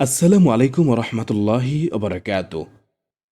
আসসালামু আলাইকুম রহমতুল্লাহি ওবরাকাত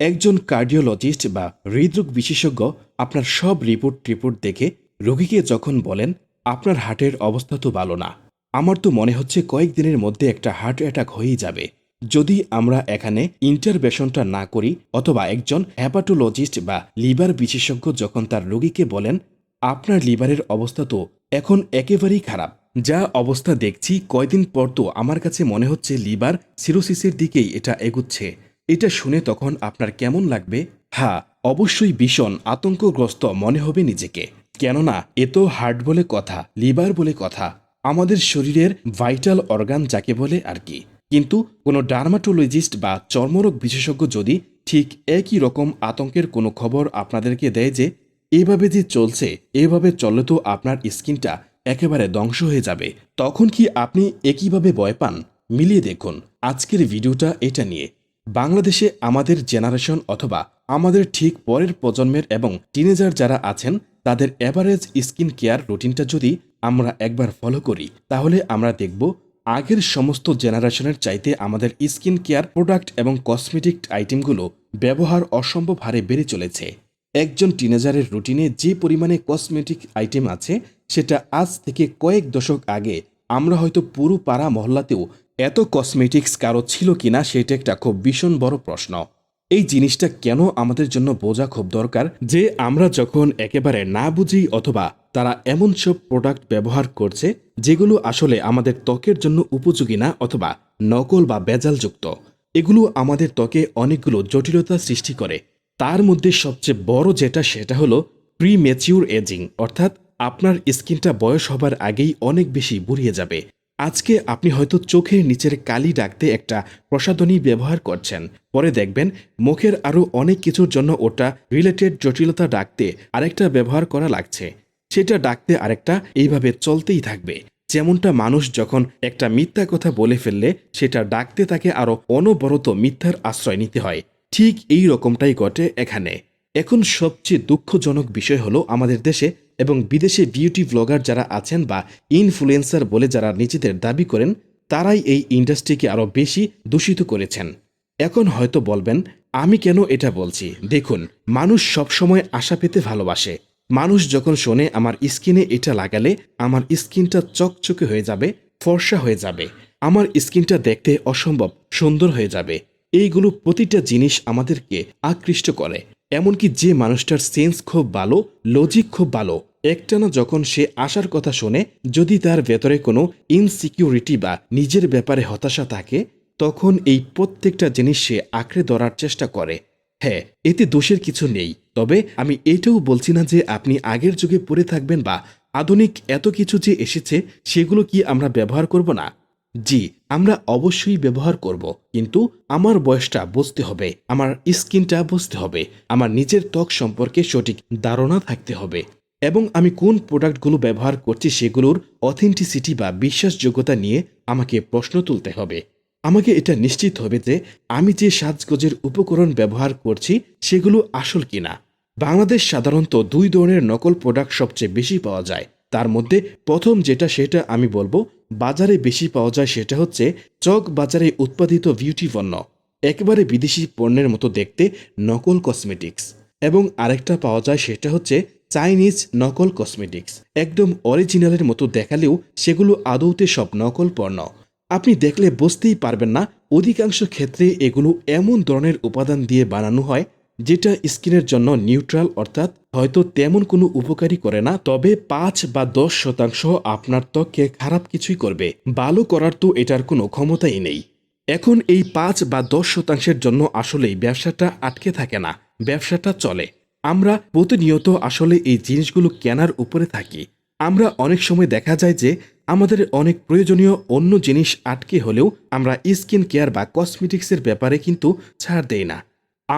একজন কার্ডিওলজিস্ট বা হৃদরোগ বিশেষজ্ঞ আপনার সব রিপোর্ট টিপোর্ট দেখে রোগীকে যখন বলেন, আপনার হার্টের অবস্থা তো ভালো না, আমার তো মনে হচ্ছে কয়েকদিনের মধ্যে একটা হার্ট অ্যাটাক হয়েই যাবে। যদি আমরা এখানে ইন্টারভেশনটা না করি অথবা একজন হ্যাপাটোলজিস্ট বা লিভার বিশেষজ্ঞ যখন তার রোগীকে বলেন, আপনার লিভারের অবস্থা তো এখন একেবারেই খারাপ যা অবস্থা দেখছি কয়দিন পর তো আমার কাছে মনে হচ্ছে লিভার সিরোসিসের দিকেই এটা এগুচ্ছে। এটা শুনে তখন আপনার কেমন লাগবে? হ্যাঁ অবশ্যই ভীষণ আতঙ্কগ্রস্ত মনে হবে নিজেকে। কেননা, এ তো হার্ট বলে কথা, লিভার বলে কথা, আমাদের শরীরের ভাইটাল অর্গান যাকে বলে আর কি। কিন্তু কোনো ডার্মাটোলজিস্ট বা চর্মরোগ বিশেষজ্ঞ যদি ঠিক একই রকম আতঙ্কের কোনো খবর আপনাদেরকে দেয় যে, এভাবে যে চলছে, এভাবে চললে তো আপনার স্কিনটা একেবারে ধ্বংস হয়ে যাবে। তখন কি আপনি একইভাবে ভয় পান? মিলিয়ে দেখুন, আজকের ভিডিওটা এটা নিয়ে। বাংলাদেশে আমাদের জেনারেশন অথবা আমাদের ঠিক পরের প্রজন্মের এবং টিনেজার যারা আছেন, তাদের অ্যাভারেজ স্কিন কেয়ার রুটিনটা যদি আমরা একবার ফলো করি, তাহলে আমরা দেখব আগের সমস্ত জেনারেশনের চাইতে আমাদের স্কিন কেয়ার প্রোডাক্ট এবং কসমেটিক আইটেমগুলো ব্যবহার অসম্ভব হারে বেড়ে চলেছে। একজন টিনেজারের রুটিনে যে পরিমাণে কসমেটিক আইটেম আছে সেটা আজ থেকে কয়েক দশক আগে। আমরা হয়তো পুরো পাড়া মহল্লাতেও এত কসমেটিক্স কারও ছিল কিনা সেটা একটা খুব ভীষণ বড় প্রশ্ন। এই জিনিসটা কেন আমাদের জন্য বোঝা খুব দরকার যে আমরা যখন একেবারে না বুঝি অথবা তারা এমন সব প্রোডাক্ট ব্যবহার করছে যেগুলো আসলে আমাদের ত্বকের জন্য উপযোগী না অথবা নকল বা বেজালযুক্ত। এগুলো আমাদের ত্বকে অনেকগুলো জটিলতা সৃষ্টি করে। তার মধ্যে সবচেয়ে বড় যেটা সেটা হলো প্রি ম্যাচিউর এজিং অর্থাৎ আপনার স্কিনটা বয়স হবার আগেই অনেক বেশি বুড়িয়ে যাবে। আজকে আপনি হয়তো চোখের নিচের কালি ডাকতে একটা প্রসাধনী ব্যবহার করছেন। পরে দেখবেন মুখের আরও অনেক কিছুর জন্য ওটা রিলেটেড জটিলতা ডাকতে আরেকটা ব্যবহার করা লাগছে। সেটা ডাকতে আরেকটা এইভাবে চলতেই থাকবে। যেমনটা মানুষ যখন একটা মিথ্যা কথা বলে ফেললে, সেটা ডাকতে তাকে আরও অনবরত মিথ্যার আশ্রয় নিতে হয়। ঠিক এই রকমটাই ঘটে এখানে। এখন সবচেয়ে দুঃখজনক বিষয় হলো আমাদের দেশে এবং বিদেশে বিউটি ব্লগার যারা আছেন বা ইনফ্লুয়েন্সার বলে যারা নিজেদের দাবি করেন, তারাই এই ইন্ডাস্ট্রিকে আরও বেশি দূষিত করেছেন। এখন হয়তো বলবেন, আমি কেন এটা বলছি? দেখুন, মানুষ সবসময় আশা পেতে ভালোবাসে। মানুষ যখন শোনে, আমার স্কিনে এটা লাগালে আমার স্কিনটা চকচকে হয়ে যাবে, ফর্সা হয়ে যাবে, আমার স্কিনটা দেখতে অসম্ভব সুন্দর হয়ে যাবে। এইগুলো প্রতিটা জিনিস আমাদেরকে আকৃষ্ট করে। এমনকি যে মানুষটার সেন্স খুব ভালো লজিক খুব ভালো, একটানা যখন সে আসার কথা শোনে, যদি তার ভেতরে কোনো ইনসিকিউরিটি বা নিজের ব্যাপারে হতাশা থাকে, তখন এই প্রত্যেকটা জিনিস সে আঁকড়ে ধরার চেষ্টা করে। হ্যাঁ এতে দোষের কিছু নেই, তবে আমি এটাও বলছি না যে আপনি আগের যুগে পড়ে থাকবেন বা আধুনিক এত কিছু যে এসেছে, সেগুলো কি আমরা ব্যবহার করব না? জি, আমরা অবশ্যই ব্যবহার করব, কিন্তু আমার বয়সটা বুঝতে হবে, আমার স্কিনটা বুঝতে হবে, আমার নিজের ত্বক সম্পর্কে সঠিক ধারণা থাকতে হবে, এবং আমি কোন প্রোডাক্টগুলো ব্যবহার করছি সেগুলোর অথেন্টিসিটি বা বিশ্বাসযোগ্যতা নিয়ে আমাকে প্রশ্ন তুলতে হবে। আমাকে এটা নিশ্চিত হবে যে আমি যে সাজগোজের উপকরণ ব্যবহার করছি সেগুলো আসল কিনা। বাংলাদেশ সাধারণত দুই ধরনের নকল প্রোডাক্ট সবচেয়ে বেশি পাওয়া যায় তার মধ্যে প্রথম যেটা সেটা আমি বলব, বাজারে বেশি পাওয়া যায় সেটা হচ্ছে চক বাজারে উৎপাদিত বিউটি পণ্য, একেবারে বিদেশি পণ্যের মতো দেখতে নকল কসমেটিক্স। এবং আরেকটা পাওয়া যায় সেটা হচ্ছে চাইনিজ নকল কসমেটিক্স, একদম অরিজিনালের মতো দেখালেও সেগুলো আদৌতে সব নকল পণ্য। আপনি দেখলে বুঝতেই পারবেন না, অধিকাংশ ক্ষেত্রে এগুলো এমন ধরনের উপাদান দিয়ে বানানো হয়, যেটা স্কিনের জন্য নিউট্রাল অর্থাৎ হয়তো তেমন কোনো উপকারী করে না, তবে পাঁচ বা দশ শতাংশ আপনার ত্বককে খারাপ কিছুই করবে। ভালো করার তো এটার কোনো ক্ষমতাই নেই। এখন এই পাঁচ বা দশ শতাংশের জন্য আসলেই ব্যবসাটা আটকে থাকে না, ব্যবসাটা চলে। আমরা প্রতিনিয়ত আসলে এই জিনিসগুলো কেনার উপরে থাকি। আমরা অনেক সময় দেখা যায় যে আমাদের অনেক প্রয়োজনীয় অন্য জিনিস আটকে হলেও আমরা স্কিন কেয়ার বা কসমেটিক্সের ব্যাপারে কিন্তু ছাড় দেই না।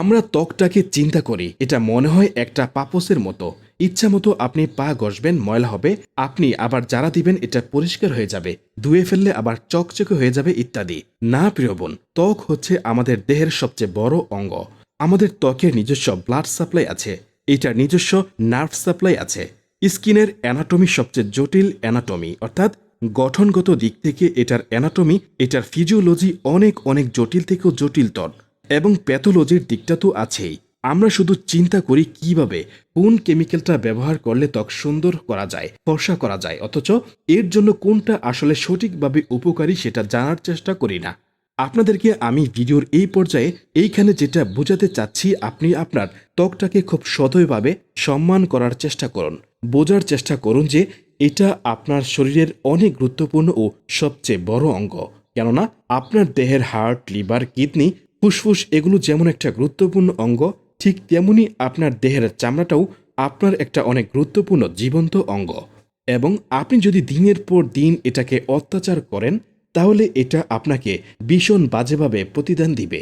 আমরা ত্বকটাকে চিন্তা করি। এটা মনে হয় একটা পাপসের মতো। ইচ্ছা মতো আপনি পা ঘষবেন, ময়লা হবে। আপনি আবার যারা দিবেন, এটা পরিষ্কার হয়ে যাবে। ধুয়ে ফেললে আবার চকচকে হয়ে যাবে ইত্যাদি। না, প্রিয় বোন, ত্বক হচ্ছে আমাদের দেহের সবচেয়ে বড় অঙ্গ। আমাদের ত্বকের নিজস্ব ব্লাড সাপ্লাই আছে। এটার নিজস্ব নার্ভ সাপ্লাই আছে। স্কিনের অ্যানাটমি সবচেয়ে জটিল অ্যানাটমি অর্থাৎ গঠনগত দিক থেকে এটার অ্যানাটমি এটার ফিজিওলজি অনেক অনেক জটিল থেকেও জটিলতর এবং প্যাথোলজির দিকটা তো আছেই। আমরা শুধু চিন্তা করি কীভাবে, কোন কেমিক্যালটা ব্যবহার করলে ত্বক সুন্দর করা যায়, ফর্সা করা যায়, অথচ এর জন্য কোনটা আসলে সঠিকভাবে উপকারী সেটা জানার চেষ্টা করি না। আপনাদেরকে আমি ভিডিওর এই পর্যায়ে এইখানে যেটা বোঝাতে চাচ্ছি, আপনি আপনার ত্বকটাকে খুব সদয়ভাবে সম্মান করার চেষ্টা করুন। বোঝার চেষ্টা করুন যে এটা আপনার শরীরের অনেক গুরুত্বপূর্ণ ও সবচেয়ে বড় অঙ্গ। কেননা, আপনার দেহের হার্ট, লিভার, কিডনি ফুসফুস এগুলো যেমন একটা গুরুত্বপূর্ণ অঙ্গ, ঠিক তেমনি আপনার দেহের চামড়াটাও আপনার একটা অনেক গুরুত্বপূর্ণ জীবন্ত অঙ্গ। এবং আপনি যদি দিনের পর দিন এটাকে অত্যাচার করেন, তাহলে এটা আপনাকে ভীষণ বাজেভাবে প্রতিদান দিবে।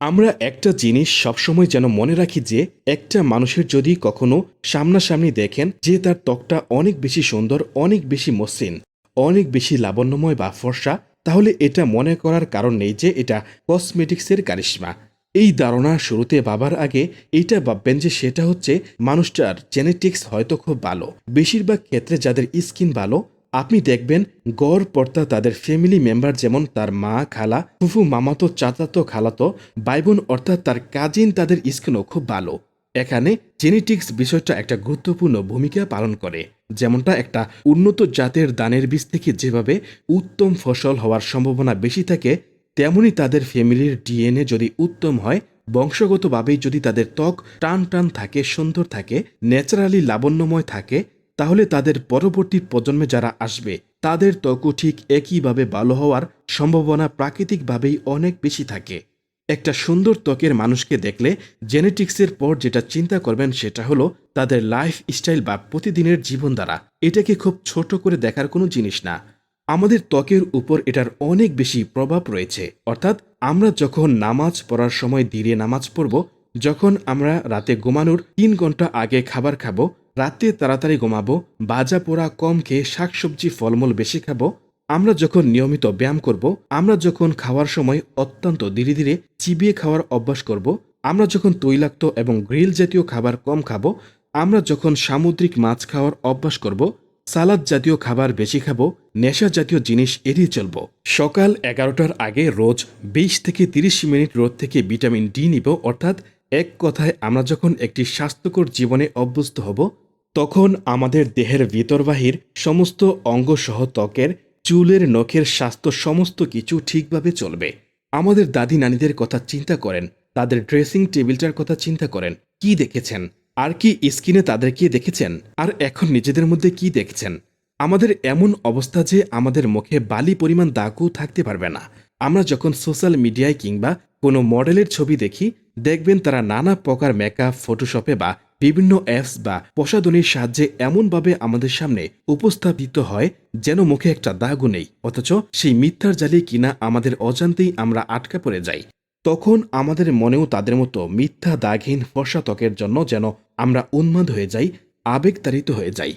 আমরা একটা জিনিস সবসময় যেন মনে রাখি যে, একটা মানুষের যদি কখনো সামনাসামনি দেখেন যে তার ত্বকটা অনেক বেশি সুন্দর, অনেক বেশি মসৃণ, অনেক বেশি লাবণ্যময় বা ফর্সা তাহলে এটা মনে করার কারণ নেই যে এটা কসমেটিক্সের কারিশ্মা। এই ধারণা শুরুতে বাবার আগে এইটা ভাববেন যে সেটা হচ্ছে মানুষটার জেনেটিক্স হয়তো খুব ভালো। বেশিরভাগ ক্ষেত্রে যাদের স্কিন ভালো, আপনি দেখবেন গড় পর্তা তাদের ফ্যামিলি মেম্বার যেমন তার মা খালা, ফুফু, মামাতো, চাচাতো, খালাতো বাইবোন অর্থাৎ তার কাজিন তাদের স্কিনও খুব ভালো। এখানে জেনেটিক্স বিষয়টা একটা গুরুত্বপূর্ণ ভূমিকা পালন করে। যেমনটা একটা উন্নত জাতের দানের বীজ থেকে যেভাবে উত্তম ফসল হওয়ার সম্ভাবনা বেশি থাকে, তেমনি তাদের ফ্যামিলির ডিএনএ যদি উত্তম হয়, বংশগতভাবেই যদি তাদের ত্বক টান টান থাকে, সুন্দর থাকে, ন্যাচারালি লাবণ্যময় থাকে, তাহলে তাদের পরবর্তী প্রজন্মে যারা আসবে, তাদের ত্বকও ঠিক একইভাবে ভালো হওয়ার সম্ভাবনা প্রাকৃতিকভাবেই অনেক বেশি থাকে। একটা সুন্দর ত্বকের মানুষকে দেখলে জেনেটিক্সের পর যেটা চিন্তা করবেন সেটা হলো তাদের লাইফ স্টাইল বা প্রতিদিনের জীবনধারা। এটাকে খুব ছোট করে দেখার কোনো জিনিস না। আমাদের ত্বকের উপর এটার অনেক বেশি প্রভাব রয়েছে। অর্থাৎ আমরা যখন নামাজ পড়ার সময় ধীরে নামাজ পড়ব, যখন আমরা রাতে ঘুমানোর তিন ঘণ্টা আগে খাবার খাব, রাতে তাড়াতাড়ি ঘুমাবো, বাজা পোড়া কম খেয়ে শাকসবজি ফলমূল বেশি খাব আমরা যখন নিয়মিত ব্যায়াম করব, আমরা যখন খাওয়ার সময় অত্যন্ত ধীরে ধীরে চিবিয়ে খাওয়ার অভ্যাস করব, আমরা যখন তৈলাক্ত এবং গ্রিল জাতীয় খাবার কম খাব, আমরা যখন সামুদ্রিক মাছ খাওয়ার অভ্যাস করব, সালাদ জাতীয় খাবার বেশি খাব, নেশা জাতীয় জিনিস এড়িয়ে চলব। সকাল এগারোটার আগে রোজ বিশ থেকে তিরিশ মিনিট রোদ থেকে ভিটামিন ডি নিব, অর্থাৎ এক কথায় আমরা যখন একটি স্বাস্থ্যকর জীবনে অভ্যস্ত হব, তখন আমাদের দেহের ভিতর বাহির সমস্ত অঙ্গসহ ত্বকের চুলের নখের স্বাস্থ্য সমস্ত কিছু ঠিকভাবে চলবে। আমাদের দাদি নানিদের কথা চিন্তা করেন, তাদের ড্রেসিং টেবিলটার কথা চিন্তা করেন। কি দেখেছেন? আর কি স্কিনে তাদেরকে দেখেছেন? আর এখন নিজেদের মধ্যে কি দেখছেন? আমাদের এমন অবস্থা যে আমাদের মুখে বালি পরিমাণ দাগও থাকতে পারবে না। আমরা যখন সোশ্যাল মিডিয়ায় কিংবা কোনো মডেলের ছবি দেখি, দেখবেন তারা নানা প্রকার মেকআপ ফটোশপে বা বিভিন্ন অ্যাপস বা প্রসাধনীর সাহায্যে এমনভাবে আমাদের সামনে উপস্থাপিত হয় যেন মুখে একটা দাগও নেই। অথচ সেই মিথ্যার জালে কিনা আমাদের অজান্তেই আমরা আটকা পড়ে যাই। তখন আমাদের মনেও তাদের মতো মিথ্যা দাগহীন ফর্সা জন্য যেন আমরা উন্মাদ হয়ে যাই, আবেগতাড়িত হয়ে যাই।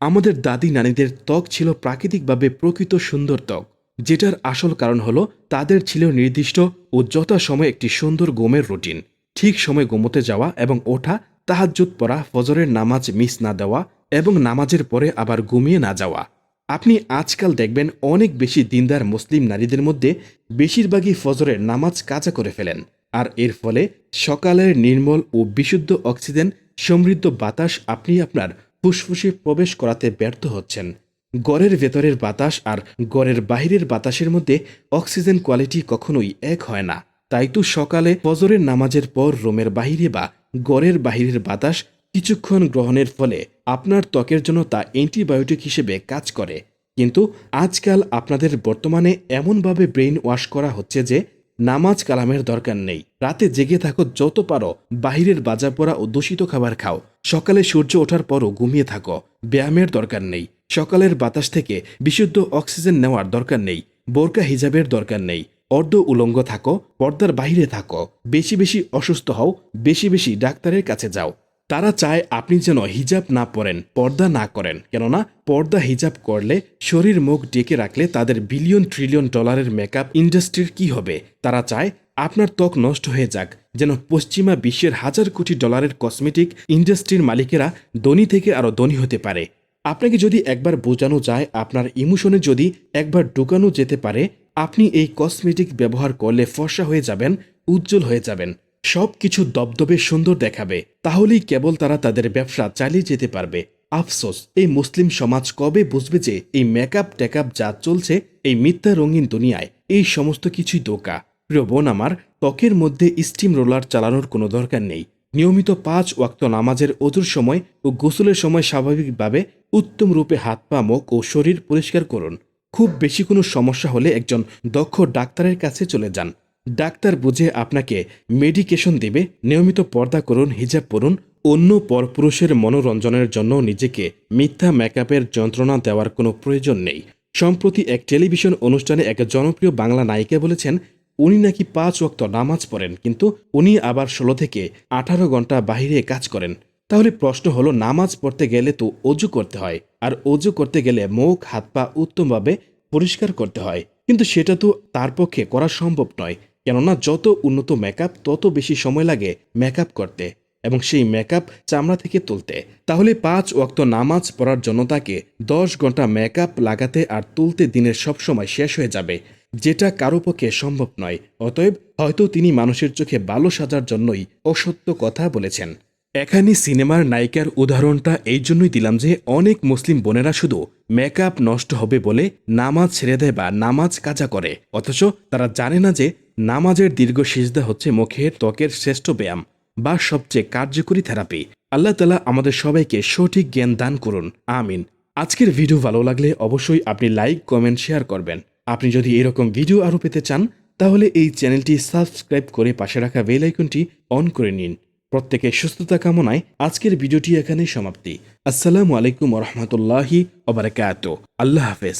আমাদের দাদি নানীদের ত্বক ছিল প্রাকৃতিকভাবে প্রকৃত সুন্দর ত্বক। যেটার আসল কারণ হলো তাদের ছিল নির্দিষ্ট ও যথাসময়ে একটি সুন্দর গোমের রুটিন। ঠিক সময় ঘুমোতে যাওয়া এবং ওঠা তাহাজ্জুদ পড়া, ফজরের নামাজ মিস না দেওয়া এবং নামাজের পরে আবার ঘুমিয়ে না যাওয়া। আপনি আজকাল দেখবেন অনেক বেশি দিনদার মুসলিম নারীদের মধ্যে বেশিরভাগই ফজরের নামাজ কাজা করে ফেলেন। আর এর ফলে সকালের নির্মল ও বিশুদ্ধ অক্সিজেন, সমৃদ্ধ বাতাস আপনি আপনার ফুসফুসে প্রবেশ করাতে ব্যর্থ হচ্ছেন। গড়ের ভেতরের বাতাস আর গড়ের বাহিরের বাতাসের মধ্যে অক্সিজেন কোয়ালিটি কখনোই এক হয় না। তাই তো সকালে ফজরের নামাজের পর রোমের বাহিরে বা গড়ের বাহিরের বাতাস কিছুক্ষণ গ্রহণের ফলে আপনার ত্বকের জন্য তা অ্যান্টিবায়োটিক হিসেবে কাজ করে। কিন্তু আজকাল আপনাদের বর্তমানে এমনভাবে ব্রেইন ওয়াশ করা হচ্ছে যে নামাজ কালামের দরকার নেই। রাতে জেগে থাকো যত পারো, বাহিরের বাজা পড়া ও দূষিত খাবার খাও। সকালে সূর্য ওঠার পরও ঘুমিয়ে থাকো, ব্যায়ামের দরকার নেই। সকালের বাতাস থেকে বিশুদ্ধ অক্সিজেন নেওয়ার দরকার নেই, বোরকা হিজাবের দরকার নেই। অর্ধ উলঙ্গ থাকো, পর্দার বাইরে থাকো। বেশি বেশি অসুস্থ হও, বেশি বেশি ডাক্তারের কাছে যাও। তারা চায় আপনি যেন হিজাব না পরেন, পর্দা না করেন। কেননা, পর্দা হিজাব করলে শরীর মুখ ডেকে রাখলে তাদের বিলিয়ন ট্রিলিয়ন ডলারের মেকআপ ইন্ডাস্ট্রির কি হবে? তারা চায় আপনার ত্বক নষ্ট হয়ে যাক, যেন পশ্চিমা বিশ্বের হাজার কোটি ডলারের কসমেটিক ইন্ডাস্ট্রির মালিকেরা ধনী থেকে আরও ধনী হতে পারে। আপনাকে যদি একবার বোঝানো যায়, আপনার ইমোশনে যদি একবার ঢুকানো যেতে পারে আপনি এই কসমেটিক ব্যবহার করলে ফর্সা হয়ে যাবেন, উজ্জ্বল হয়ে যাবেন। সব কিছু দবদবে সুন্দর দেখাবে। তাহলেই কেবল তারা তাদের ব্যবসা চালিয়ে যেতে পারবে। আফসোস, এই মুসলিম সমাজ কবে বুঝবে যে এই মেকআপ টেকআপ যা চলছে, এই মিথ্যা রঙিন দুনিয়ায়, এই সমস্ত কিছুই দোকা প্রিয় বোন আমার, ত্বকের মধ্যে স্টিম রোলার চালানোর কোনো দরকার নেই। নিয়মিত পাঁচ ওয়াক্ত নামাজের অজুর সময় ও গোসলের সময় স্বাভাবিকভাবে উত্তম রূপে হাত পা মুখ ও শরীর পরিষ্কার করুন। খুব বেশি কোনো সমস্যা হলে একজন দক্ষ ডাক্তারের কাছে চলে যান। ডাক্তার বুঝে আপনাকে মেডিকেশন দেবে, নিয়মিত পর্দা করুন, হিজাব পরুন, অন্য পরপুরুষের মনোরঞ্জনের জন্য নিজেকে মিথ্যা মেকআপের যন্ত্রণা দেওয়ার কোনো প্রয়োজন নেই। সম্প্রতি এক টেলিভিশন অনুষ্ঠানে এক জনপ্রিয় বাংলা নায়িকা বলেছেন, উনি নাকি পাঁচ ওয়াক্ত নামাজ পড়েন, কিন্তু উনি আবার ষোলো থেকে আঠারো ঘণ্টা বাইরে কাজ করেন। তাহলে প্রশ্ন হলো, নামাজ পড়তে গেলে তো অজু করতে হয়, আর অজু করতে গেলে মুখ, হাত পা উত্তমভাবে পরিষ্কার করতে হয়। কিন্তু সেটা তো তার পক্ষে করা সম্ভব নয়, কেননা যত উন্নত মেকআপ তত বেশি সময় লাগে মেকআপ করতে, এবং সেই মেকআপ চামড়া থেকে তুলতে। তাহলে পাঁচ ওয়াক্ত নামাজ পড়ার জন্য তাকে দশ ঘণ্টা মেকআপ লাগাতে আর তুলতে দিনের সব সময় শেষ হয়ে যাবে, যেটা কারও পক্ষে সম্ভব নয়। অতএব হয়তো তিনি মানুষের চোখে ভালো সাজার জন্যই অসত্য কথা বলেছেন। এখানে সিনেমার নায়িকার উদাহরণটা এই জন্যই দিলাম যে অনেক মুসলিম বোনেরা শুধু মেকআপ নষ্ট হবে বলে নামাজ ছেড়ে দেয় বা নামাজ কাজা করে। অথচ তারা জানে না যে নামাজের দীর্ঘ সিজদা হচ্ছে মুখের ত্বকের শ্রেষ্ঠ ব্যায়াম বা সবচেয়ে কার্যকরী থেরাপি। আল্লাহ তালা আমাদের সবাইকে সঠিক জ্ঞান দান করুন। আমিন। আজকের ভিডিও ভালো লাগলে অবশ্যই আপনি লাইক, কমেন্ট, শেয়ার করবেন। আপনি যদি এরকম ভিডিও আরও পেতে চান, তাহলে এই চ্যানেলটি সাবস্ক্রাইব করে পাশে রাখা বেল আইকনটি অন করে নিন। প্রত্যেকের সুস্থতা কামনায় আজকের ভিডিওটি এখানে সমাপ্তি। আসসালামু আলাইকুম রহমতুল্লাহি ওবরাকাত আল্লাহ হাফেজ।